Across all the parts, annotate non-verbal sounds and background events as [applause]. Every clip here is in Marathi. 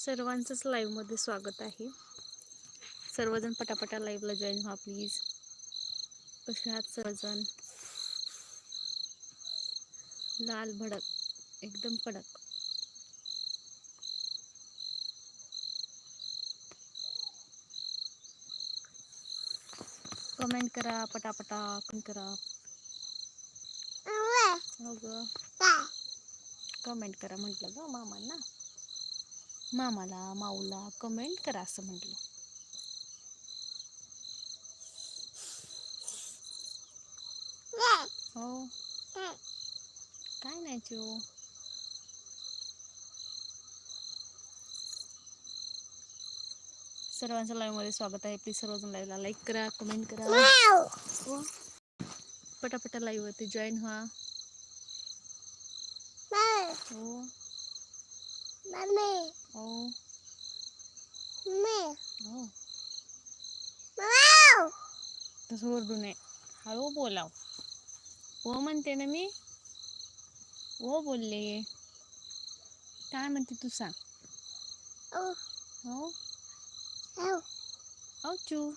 सर्वांचंच लाईव्हमध्ये स्वागत आहे. सर्वजण पटापटा लाईव्हला जॉईन व्हा प्लीज कसे आहात सर्वजण? लाल भडक एकदम कडक. कमेंट करा पटापटा कमेंट करा. हो ग. कमेंट करा म्हटलं ग मामांना. मामाला माऊला कमेंट करा असं म्हटलं. हो. काय नाही चिव सर्वांचं live मध्ये स्वागत आहे. प्लीज सर्वजण लाईव्हला लाईक करा कमेंट करा. हो. पटापटा लाईव्ह वरती जॉईन व्हा. हो. हो. हो. तसं ओरडू नये. हळू बोलाव. हो म्हणते ना मी. हो बोलले. काय म्हणते तू सांग. हो. औ चू.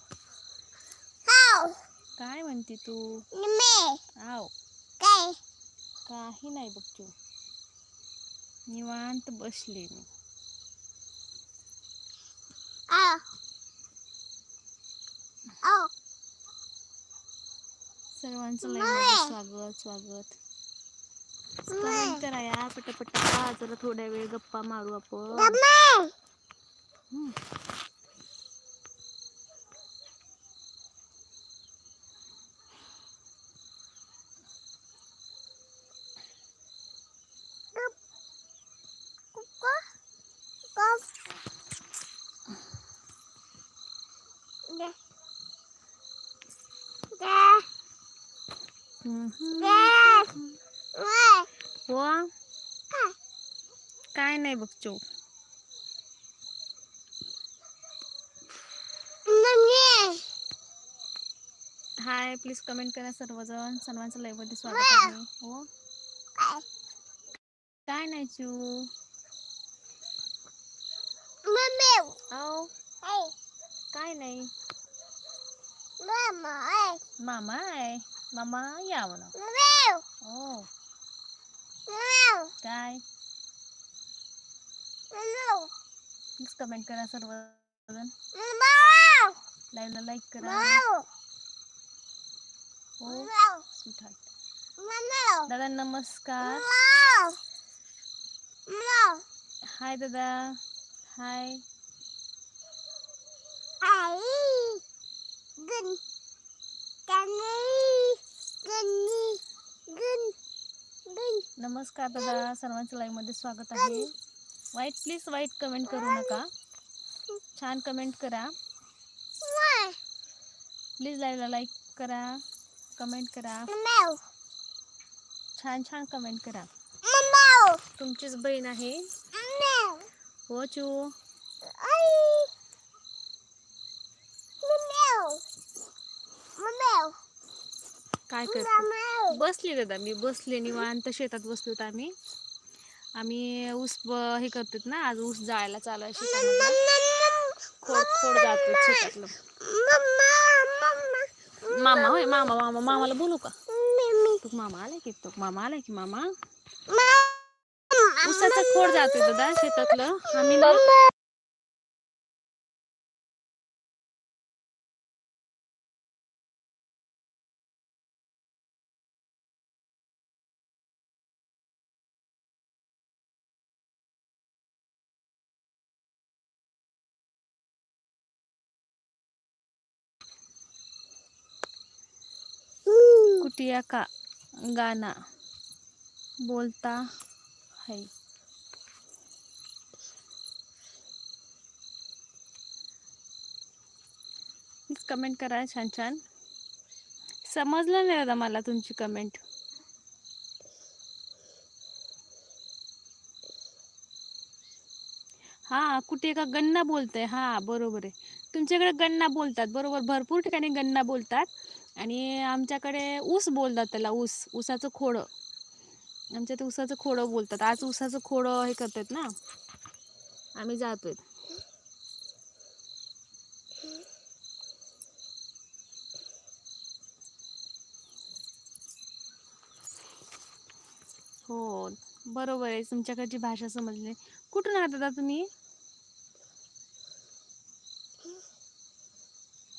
काय म्हणते तू? आव. काही नाही बघ तू निवांत बसले मी. सर्वांचं स्वागत स्वागत. करा या पटापटा जरा थोड्या वेळ गप्पा मारू आपण. काय नाही बघ चो हाय प्लीज कमेंट करा सर्वजण. सर्वांचं लाईव्हमध्ये स्वागत आहे. हो? काय नाही चू. औ काय नाही. मामा आहे. मामा या म्हणा. हो. काय? प्लीज कमेंट करा सर्वजण लाईव्हला लाईक करा. हो स्वीट दादा नमस्कार. हाय दादा. हाय नमस्कार दादा. सर्वांचं लाईव्हमध्ये स्वागत आहे. वाईट प्लीज वाईट कमेंट करू नका. छान कमेंट करा. प्लीज लाईव्हला लाईक करा कमेंट करा. छान छान कमेंट करा. तुमचीच बहीण आहे. हो चू. काय करतो? बसले दादा मी बसले निवांत. शेतात बसलो होतो आम्ही. आम्ही ऊस हे करतात ना आज ऊस जाळायला चालू आहे शेतामध्ये खोड खोड जातो शेतातलं. मामा होय मामा मामा मामाला बोलू का? तू मामा आलाय की तो मामा आलाय की मामा? ऊसाचा खोड जातो दादा शेतातलं. आम्ही ना का गाना बोलता है. कमेंट करा छान छान. समजलं नाही दादा मला तुमची कमेंट हा कुठे का गन्ना बोलतंय? हा बरोबर आहे. तुमच्याकडे गन्ना बोलतात बरोबर? भरपूर ठिकाणी गन्ना बोलतात. आणि आमच्याकडे ऊस बोलतात त्याला ऊस ऊसाचं खोडं. आमच्या ते ऊसाचं खोडं बोलतात. आज ऊसाचं खोडं हे करतात ना. आम्ही जातोय. हो बरोबर आहे. तुमच्याकडची भाषा समजली. कुठून राहता तुम्ही?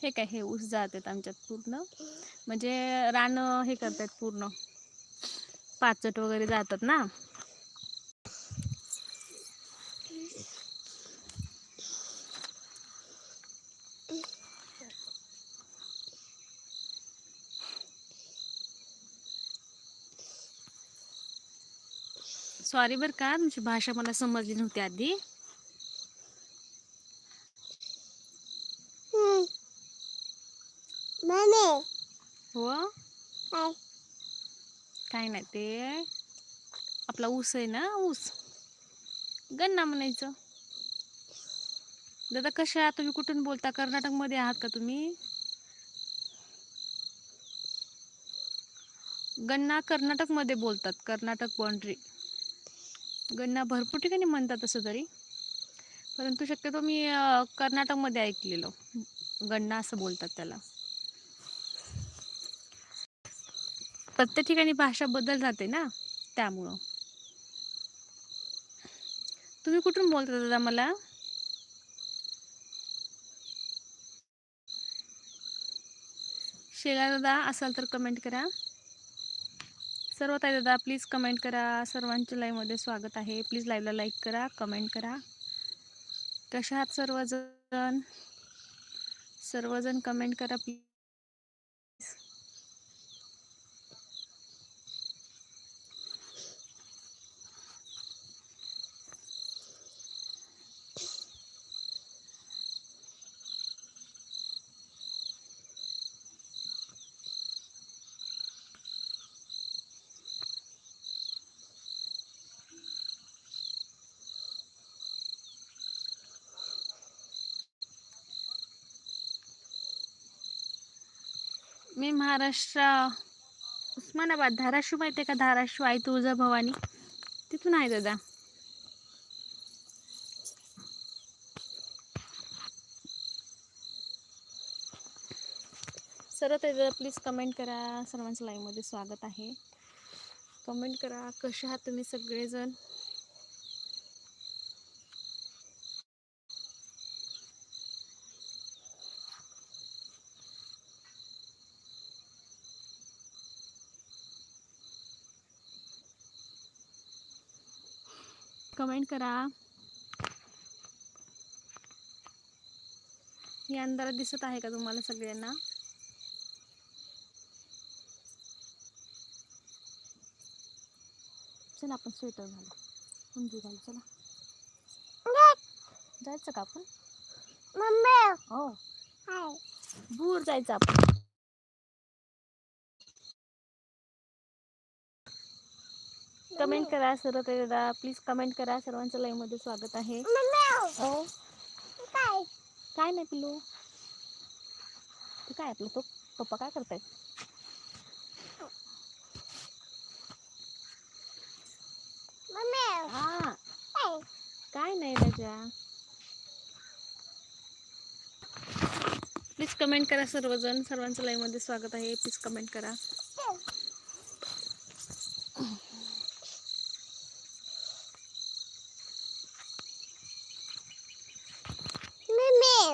हे काय हे ऊस जातात आमच्यात पूर्ण? म्हणजे रान हे करतात पूर्ण. पाचट वगैरे जातात ना? सॉरी बरं का तुमची भाषा मला समजली नव्हती आधी. हो काय? नाही ते आपला ऊस आहे ना ऊस. गन्ना म्हणायचं. दादा कशा आहात? तुम्ही कुठून बोलता? कर्नाटकमध्ये आहात का तुम्ही? गन्ना कर्नाटकमध्ये बोलतात. कर्नाटक बाउंड्री गन्ना भरपूर ठिकाणी म्हणतात तसं तरी. परंतु शक्यतो मी कर्नाटकमध्ये ऐकलेलं. गन्ना असं बोलतात त्याला. प्रत्येक ठिकाणी भाषा बदल जाते ना त्यामुळं. तुम्ही कुठून बोलता दादा मला? शेला दादा असाल तर कमेंट करा. सर्व ताई दादा प्लीज कमेंट करा. सर्वांच्या लाईव्हमध्ये स्वागत आहे. प्लीज लाईव्हला लाईक करा कमेंट करा. कशा आहात सर्वजण? सर्वजण कमेंट करा प्लीज मी महाराष्ट्र उस्मानाबाद धाराशिव माहिती आहे का? धाराशिव आई तुळजा भवानी तिथून आहे दादा. सर्व ते दादा प्लीज कमेंट करा. सर्वांचं लाईव्हमध्ये स्वागत आहे. कमेंट करा कसे आहात तुम्ही सगळेजण? कमेंट करा. मी अंधारात दिसत आहे का तुम्हाला सगळ्यांना? चला आपण स्वेटर घालू. उंची घालू चला. जायचं का आपण? हो. दूर जायचं आपण. कमेंट करा सर्व ते दादा प्लीज कमेंट करा. सर्वांचं लाईव्हमध्ये स्वागत आहे. हो. काय? नाही पिलू ते काय आपलं तो पप्पा काय करतायत हा. काय? नाही राजा. प्लीज कमेंट करा सर्वजण. सर्वांचं लाईव्हमध्ये स्वागत आहे. प्लीज कमेंट करा.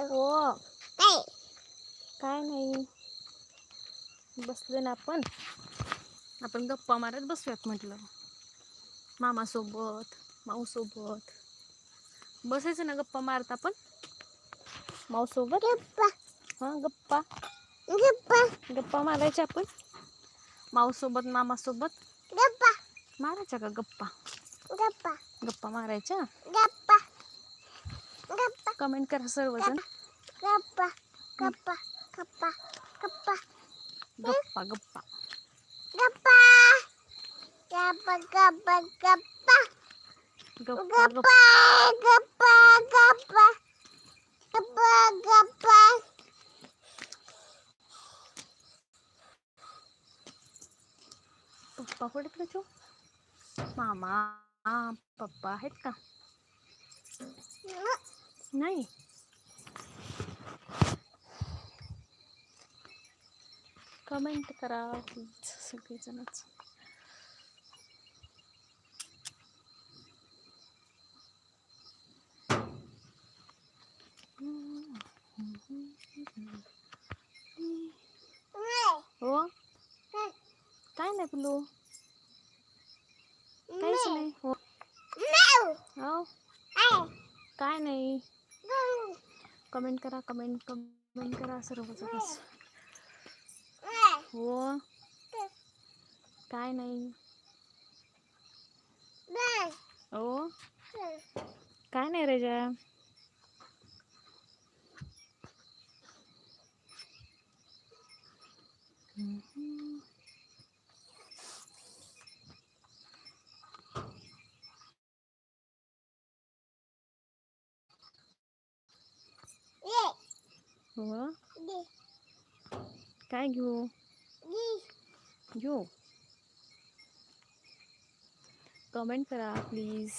हो. काय नाही. बसले ना आपण. आपण गप्पा मारत बसूयात म्हटलं. मामासोबत माऊसोबत. बसायचं ना गप्पा मारत आपण. माऊसोबत. हा गप्पा. गप्पा. मारायच्या आपण. माऊसोबत मामासोबत. मारायच्या का गप्पा? गप्पा. मारायच्या? कमेंट करा सर्वजण. गप्पा गप्पा गप्पा गप्पा पप्पा कुठे तुझ्या मामा पप्पा आहेत का? नाही. कमेंट करा प्लीज सगळेजणच. हो? काय नाही पिलू काहीच नाही. हो. हो? काय नाही. कमेंट करा कमेंट कमेंट करा सर्वजणच हो काय नाही हो काय नाही रेजा हो काय घेऊ घेऊ कमेंट करा प्लीज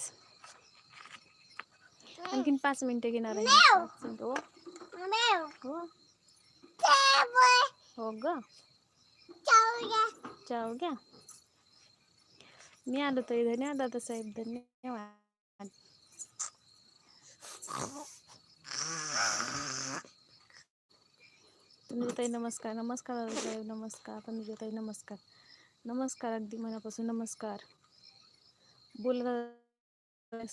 आणखीन पाच मिनिटं घेणार आहे. पाच मिनिटं हो. हो. हो ग. चाव घ्या मी आलो तरी धन्यवाद दादासाहेब धन्यवाद. [laughs] तनुजाताई नमस्कार नमस्कार दादासाहेब नमस्कार तनुजाताई नमस्कार. नमस्कार अगदी मनापासून नमस्कार. बोल दादा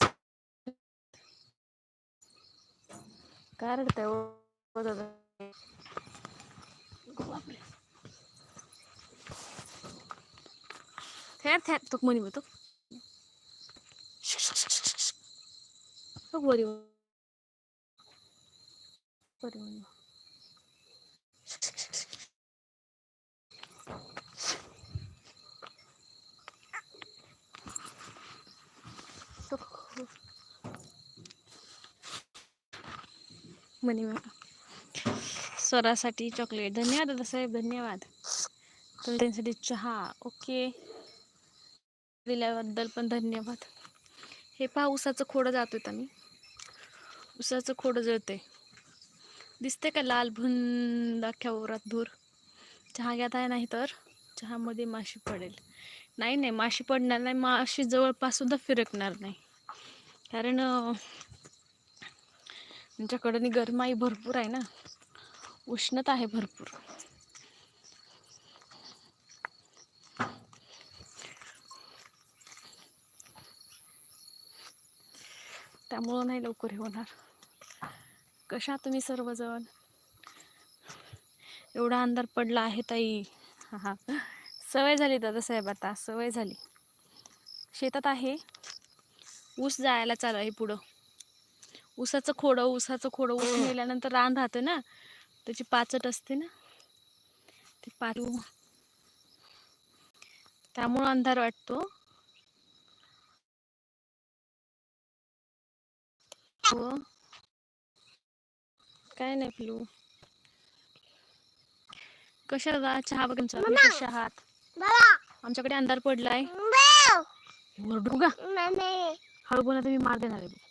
काय रडताय ओ दादा थेर थेर तो म्हणी बघ तो वरी वरी म्हणी मनी म्हणा स्वरासाठी चॉकलेट धन्यवाद दादासाहेब धन्यवाद. तर त्यांसाठी चहा. ओके. दिल्याबद्दल पण धन्यवाद. हे पहा उसाचं खोडं जातोय आम्ही. उसाचं खोडं जळते दिसते का लाल भुंद अख्ख्या ओरात धूर? चहा घ्यात आहे नाही तर? चहामध्ये माशी पडेल. नाही नाही माशी पडणार नाही. माशी जवळपास सुद्धा फिरकणार नाही. कारण आमच्याकडं गरमाई भरपूर आहे ना. उष्णता आहे भरपूर. त्यामुळं नाही लवकर हे होणार. कशा तुम्ही सर्वजण? एवढा अंधार पडला आहे ताई. हा हा. सवय झाली दादासाहेब आता सवय झाली. शेतात आहे. ऊस जायला चालू आहे पुढं. ऊसाचं खोडं ऊसाचं खोडं ऊस नेल्यानंतर रान राहतं ना. त्याची पाचट असते ना. ते पारू त्यामुळं अंधार वाटतो. हो. काय नाही पिलू. कशा चहा बघा कशा आहात? आमच्याकडे अंधार पडलाय. ओरडू का? हळू बोला तुम्ही मार देणार आहे.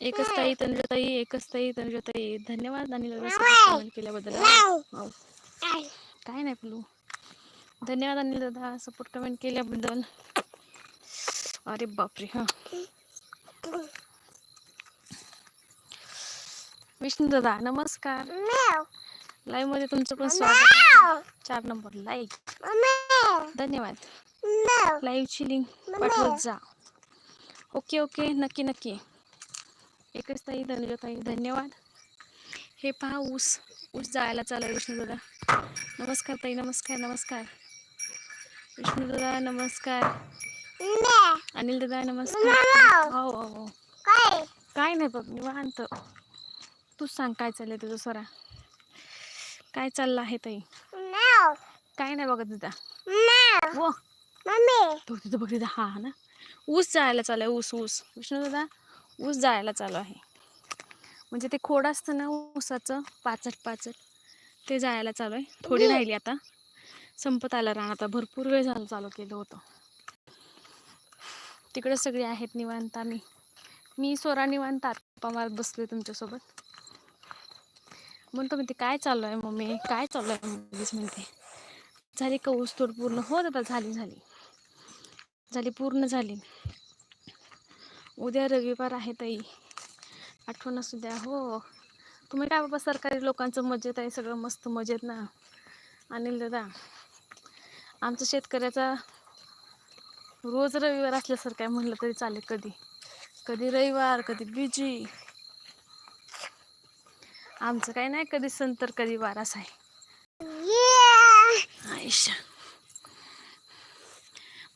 एकच ताई तनुजाताई एकच ताई तनुजाताई धन्यवाद आणि कमेंट केल्याबद्दल. काय नाही पिलू धन्यवाद अनिल दादा सपोर्ट कमेंट केल्याबद्दल. अरे बापरे हा. विष्णू दादा नमस्कार. लाईव्हमध्ये तुमचं पण स्वागत. चार नंबर लाईक धन्यवाद. लाईव्हची लिंक पाठवत जा. ओके ओके नक्की नक्की. एकच ताई धनुजा ताई धन्यवाद. हे पहा ऊस ऊस जायला चालू विष्णू दादा नमस्कार ताई नमस्कार नमस्कार. विष्णू दादा नमस्कार. अनिल दादा नमस्कार. हो हो हो. काय नाही बघ निवांत. तूच सांग काय चाललंय तुझं स्वरा? काय चाललं आहे ताई? काय नाही बघत तिथं. हो. तो तिथं बघ तिथं. हा ना. ऊस जायला चालू आहे ऊस ऊस. विष्णू दादा ऊस जायला चालू आहे. म्हणजे ते खोड असतं ना ऊसाचं पाचट पाचट ते जायला चालू आहे. थोडी राहिली आता. संपत आलं रान आता भरपूर वेळ झाला चालू केलं होतं. तिकडे सगळे आहेत निवांत आम्ही. मी सोरा निवांत तारपा मारत बसले तुमच्यासोबत. म्हणतो म्हणते काय चालू आहे मम्मी? काय चालू आहे मम्मीच म्हणते झाली का ऊस तोड पूर्ण. हो दादा झाली झाली. झाली पूर्ण झाली. उद्या रविवार आहे ताई. आठवण असू द्या हो. तुम्ही काय बाबा सरकारी लोकांचं मजेत आहे सगळं मस्त मजेत ना? अनिल दादा आमचं शेतकऱ्याचा रोज रविवार असल्यासारखं म्हणलं तरी चालेल कधी. कधी रविवार कधी बिजी. आमचं काही नाही कधी सण तर कधी वार असं आहे आयुष्य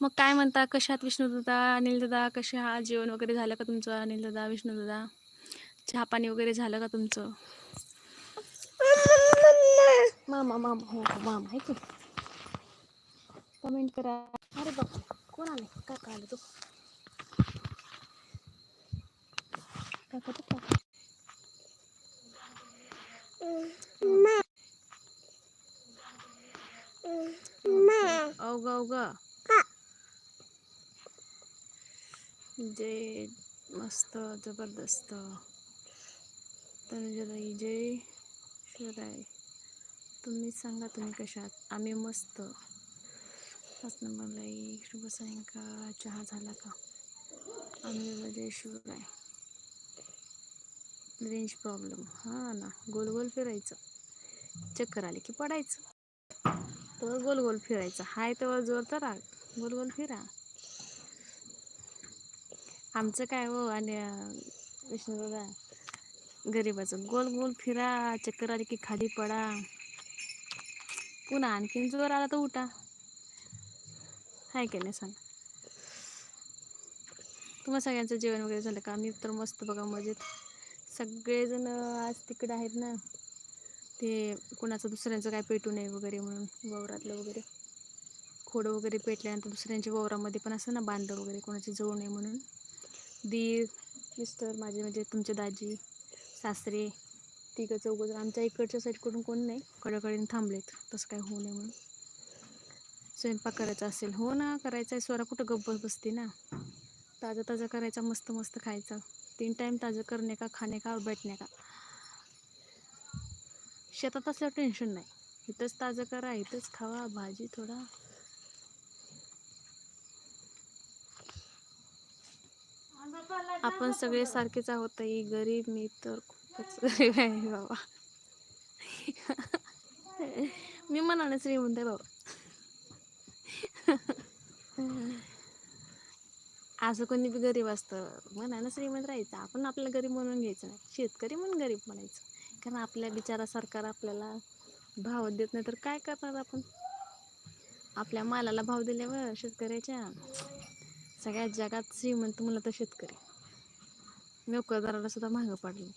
मग काय म्हणता? कशात विष्णू दादा? अनिल दादा कसे आहात जेवण वगैरे झालं का तुमचं? अनिल दादा विष्णू दादा? चहा पाणी वगैरे झालं का तुमचं? मामा मामा हो हो मामा आहे की? कमेंट करा. अरे बाप कोण आले काय काय आलं तू. काका तू काका. अवग अवग जय मस्त जबरदस्त. तनुजलाई जय शिवराय. तुम्ही सांगा तुम्ही कशात? आम्ही मस्त. पाच नंबरलाई शुभ सायंकाळ चहा झाला का? आम्ही जय शिवराय. रेंज प्रॉब्लेम हां ना गोल गोल फिरायचं. चक्कर आले की पडायचं. तर गोल गोल फिरायचं. हाय तेव्हा जोर तर राग गोल गोल फिरा. आमचं काय हो आणि विष्णूदा विष्णू गरीबाचं. गोल गोल फिरा चक्कर आली की खाली पडा. पुन्हा आणखीन जोर आला तर उठा. हाय की नाही सांग. तुम्हा सगळ्यांचं जेवण वगैरे झालं का? मी तर मस्त बघा मजेत. सगळेजण आज तिकडे आहेत ना. ते कुणाचं दुसऱ्यांचं काय पेटू नये वगैरे म्हणून वावरातलं वगैरे. खोडं वगैरे पेटल्यानंतर दुसऱ्यांच्या वावरामध्ये पण असं ना बांधलं वगैरे कोणाची जवळ नये म्हणून. दीर मिस्टर माझे म्हणजे तुमचे दाजी सासरे तिघं चौघं आमच्या इकडच्या साईडकडून कोण नाही. कडेकडेने थांबलेत. तसं काय होऊ नये म्हणून. स्वयंपाक करायचा असेल. हो ना करायचा आहे स्वरा कुठं गप्प बसते ना. ताजा ताजा करायचा मस्त मस्त खायचं. तीन टाईम ताजं करणे का खाणे का बैठणे का? शेतात असल्यावर टेन्शन नाही. इथंच ताजं करा इथंच खावा. भाजी थोडा आपण सगळे सारखेच आहोत ही गरीब मी तर खूपच गरीब आहे बाबा. मी म्हणाने श्रीमंत आहे बाबा. असं कोणी बी गरीब असतं. म्हणानं श्रीमंत राहायचं. आपण आपल्याला गरीब म्हणून घ्यायचं नाही. शेतकरी म्हणून गरीब म्हणायचं. कारण आपल्या बिचारा सरकार आपल्याला भाव देत नाही तर काय करणार आपण? आपल्या मालाला भाव दिल्यावर शेतकऱ्याच्या सगळ्या जगात श्रीमंत मुलं तर शेतकरी. नोकरदाराला सुद्धा महाग पडले.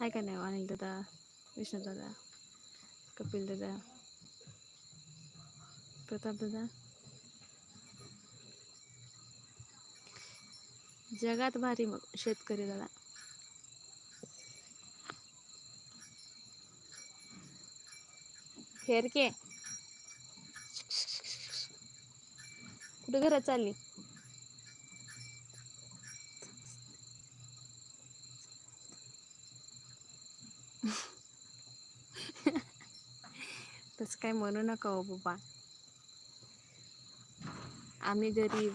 हाय का नाही हो अनिल दादा? विष्णू दादा? कपिल दादा? प्रताप दादा? जगात भारी मग शेतकरी दादा. फेरके. कुठे घरात चालली? [laughs] तसं काय म्हणू नका हो बाबा. आम्ही गरीब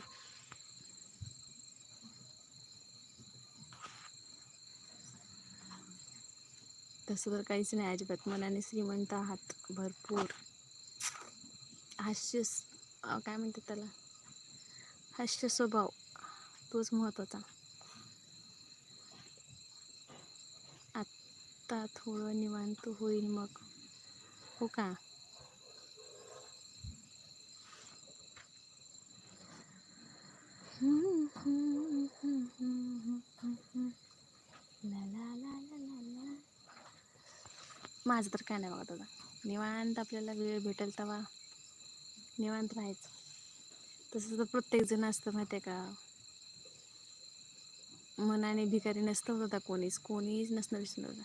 तसं तर काहीच नाही अजिबात. मनाने श्रीमंत आहात भरपूर. हास्य काय म्हणतात त्याला? हास्य स्वभाव तोच महत्त्वाचा आता थोडं निवांत होईल मग. हो का? ला ला माझं तर काय नाही बघा दादा. निवांत आपल्याला वेळ भेटेल तेव्हा निवांत राहायचं. तसं तर प्रत्येक जण असतं माहिती आहे का? मनाने भिकारी नसतं दादा कोणीच. कोणीच नसणार विसरू दादा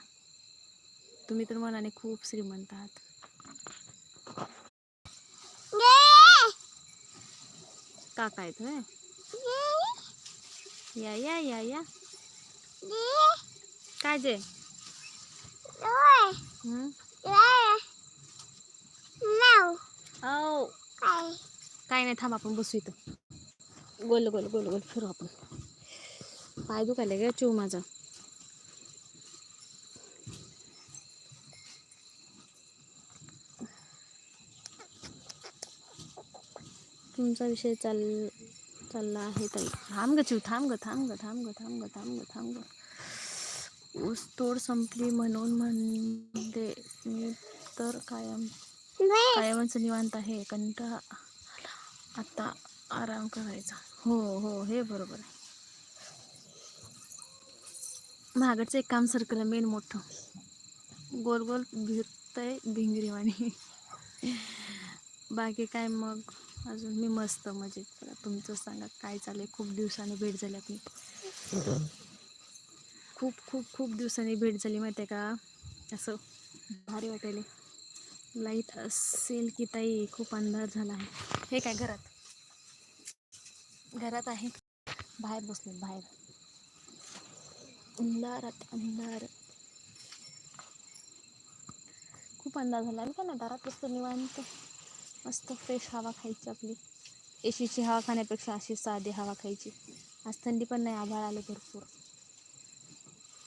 तुम्ही तर मनाने खूप श्रीमंत आहात. काका आहेत होय? या या या या. काय जे? काय? नाही थांब आपण बसू इथं. गोल गोल गोल गोल फिरू आपण. पाय दुखायला गे चिव माझा. तुमचा विषय चाल चालला आहे ताई. थांब ग चिव थांब ग थांब ग थांब ग थांब ग थांब ग थांब ग. ऊस तोड संपली म्हणून म्हणते मी तर कायम कायमच निवांत आहे कंटाळा आता आराम करायचा. हो हो हे बरोबर आहे. मागडचं एक काम सरकलं मेन मोठं. गोल गोल भिरतंय भिंगरीवाणी. बाकी काय मग? अजून मी मस्त मजेत तुमचं सांगा काय चाललंय? खूप दिवसांनी भेट झाली आपली. खूप खूप खूप दिवसांनी भेट झाली माहिती आहे का? असं भारी वाटायले. लाइट असेल की ताई खूप अंधार झाला. आहे हे काय घरात? घरात आहे. बाहेर बसले बाहेर. अंधारात अंधार. खूप अंधार झाला. आहे का ना दारात बसतो निवांत. मस्त फ्रेश हवा खायची आपली. एशीची हवा खाण्यापेक्षा अशी साधी हवा खायची. आज थंडी पण नाही आभाळ आले भरपूर.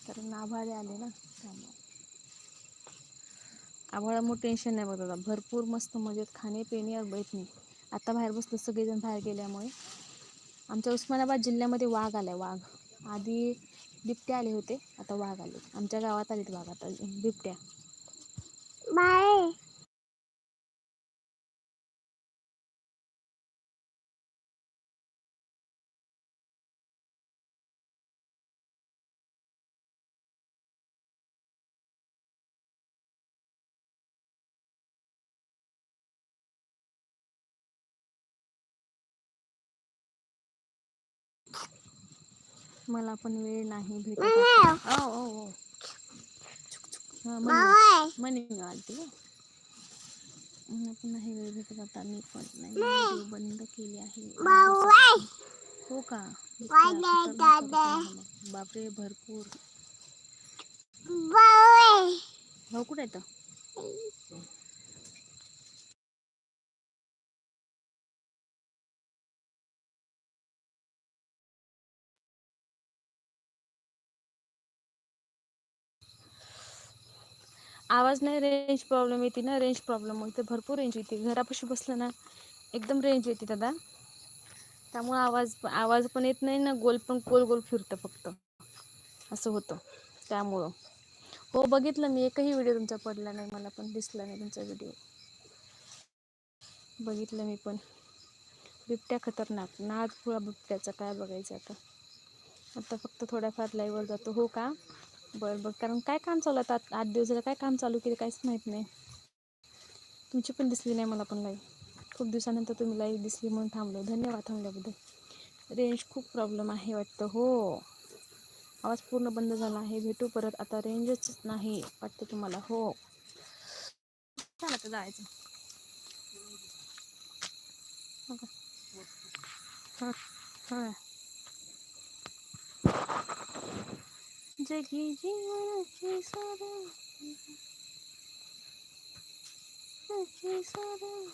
कारण आभाळे आले ना त्यामुळे. आभाळामुळे टेन्शन नाही बघा भरपूर मस्त मजेत खाणे पिणे और बैठणे आता बाहेर बसलो सगळेजण बाहेर गेल्यामुळे. आमच्या उस्मानाबाद जिल्ह्यामध्ये वाघ आलाय वाघ. आधी बिबटे आले होते आता वाघ आले आमच्या गावात आलेत वाघ आता बिबट्या. मला पण वेळ नाही भेटत. आता. ओ ओ ओ छुक, छुक. हा, मनी. मी आलती का मला पण नाही वेळ भेटत आता मी पण नाही. बंद केले आहे. हो का. बापरे भरपूर. भाऊ कुठे येतं आवाज नाही रेंज प्रॉब्लेम येते ना रेंज प्रॉब्लेम मग भरपूर रेंज येते. घरापाशी बसलं ना एकदम रेंज येते दादा. त्यामुळं आवाज आवाज पण येत नाही ना गोल पण गोल गोल फिरतं फक्त. असं होतं. त्यामुळं. हो बघितलं मी. एकही व्हिडिओ तुमचा पडला नाही मला पण दिसला नाही तुमचा व्हिडिओ बघितलं मी पण. बिबट्या खतरनाक. नाद फुळा बिबट्याचा काय बघायचं आता? आता फक्त थोड्याफार लाईव्हवर जातो. हो का? बरं बरं. कारण काय काम चालू आता आठ दिवस झालं काय काम चालू केलं काहीच माहीत नाही. तुमची पण दिसली नाही मला पण लाईव्ह खूप दिवसानंतर तुम्ही लाईव्ह दिसली म्हणून थांबलो. धन्यवाद थांबल्याबद्दल. रेंज खूप प्रॉब्लेम आहे वाटतं. हो. आवाज पूर्ण बंद झाला आहे. भेटू परत. आता रेंजच नाही वाटतं तुम्हाला. हो. चला आता जायचं. हो हां हां. हो, हो. हो. जगी जीवनाची सारं जगी सारं